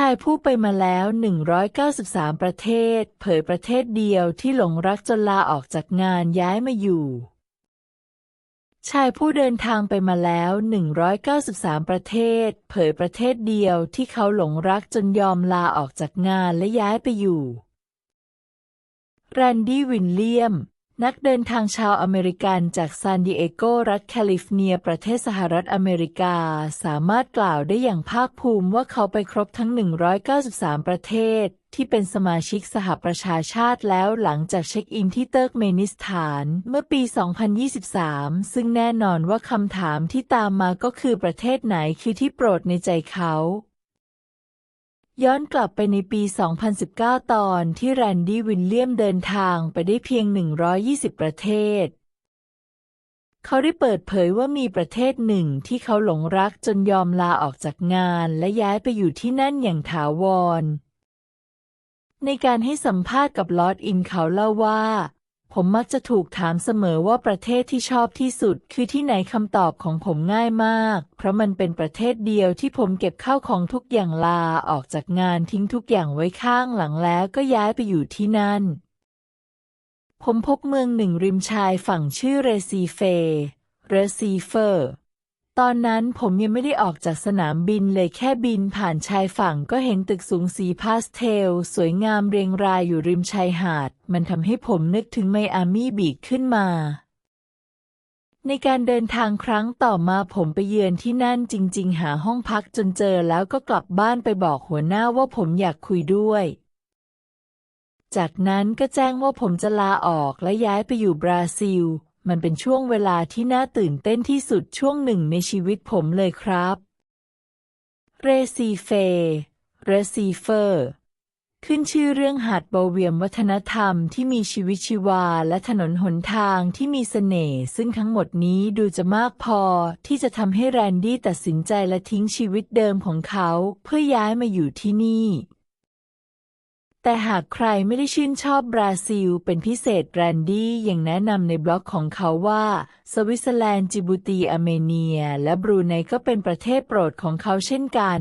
ชายผู้ไปมาแล้ว 193 ประเทศ เผยประเทศเดียวที่หลงรักจนลาออกจากงานย้ายมาอยู่ ชายผู้เดินทางไปมาแล้ว 193 ประเทศ เผยประเทศเดียวที่เขาหลงรักจนยอมลาออกจากงานและย้ายไปอยู่ แรนดี้ วินเลียม นักเดินทางชาวอเมริกันจากซานดิเอโกรัฐแคลิฟอร์เนีย ประเทศสหรัฐอเมริกา สามารถกล่าวได้อย่างภาคภูมิว่าเขาไปครบทั้ง 193 ประเทศ ที่เป็นสมาชิกสหประชาชาติแล้วหลังจากเช็คอินที่เติร์กเมนิสถานเมื่อปี 2023 ซึ่งแน่นอนว่าคำถามที่ตามมาก็คือประเทศไหนคือที่โปรดในใจเขา ย้อนกลับไปในปี 2019 ตอนที่แรนดี้วินเลียมเดินทางไปได้เพียง 120 ประเทศ เขาได้เปิดเผยว่ามีประเทศหนึ่งที่เขาหลงรักจนยอมลาออกจากงานและย้ายไปอยู่ที่นั่นอย่างถาวร ในการให้สัมภาษณ์กับลอร์ดอินเขาเล่าว่า ผมมักจะถูกถามเสมอว่าประเทศที่ชอบที่สุด คือที่ไหนคำตอบของผมง่ายมาก เพราะมันเป็นประเทศเดียวที่ผมเก็บข้าวของทุกอย่างลาออกจากงานทิ้งทุกอย่างไว้ข้างหลังแล้วก็ย้ายไปอยู่ที่นั่น ผมพบเมืองหนึ่งริมชายฝั่งชื่อเรซีเฟเรซีเฟอร์ ตอนนั้นผมยังไม่ได้ออกจากสนามบินเลยแค่บินผ่านชายฝั่งก็เห็นตึกสูงสีพาสเทล สวยงามเรียงรายอยู่ริมชายหาด มันทำให้ผมนึกถึงไมอามี่บีชขึ้นมา ในการเดินทางครั้งต่อมาผมไปเยือนที่นั่นจริง ๆ หาห้องพักจนเจอแล้วก็กลับบ้านไปบอกหัวหน้าว่าผมอยากคุยด้วย จากนั้นก็แจ้งว่าผมจะลาออกและย้ายไปอยู่บราซิล มันเป็นช่วงเวลาที่น่าตื่นเต้นที่สุดช่วงหนึ่งในชีวิตผมเลยครับ เรซีเฟเรซีเฟอร์ขึ้นชื่อเรื่องหาดโบเวียมวัฒนธรรมที่มีชีวิตชีวาและถนนหนทางที่มีเสน่ห์ซึ่งทั้งหมดนี้ดูจะมากพอที่จะทำให้แรนดี้ตัดสินใจและทิ้งชีวิตเดิมของเขาเพื่อย้ายมาอยู่ที่นี่ แต่หากใครไม่ได้ชื่นชอบบราซิล เป็นพิเศษแรนดี้ยังแนะนำในบล็อกของเขาว่า สวิตเซอร์แลนด์จิบูตีอาร์เมเนีย และบรูไนก็เป็นประเทศโปรดของเขาเช่นกัน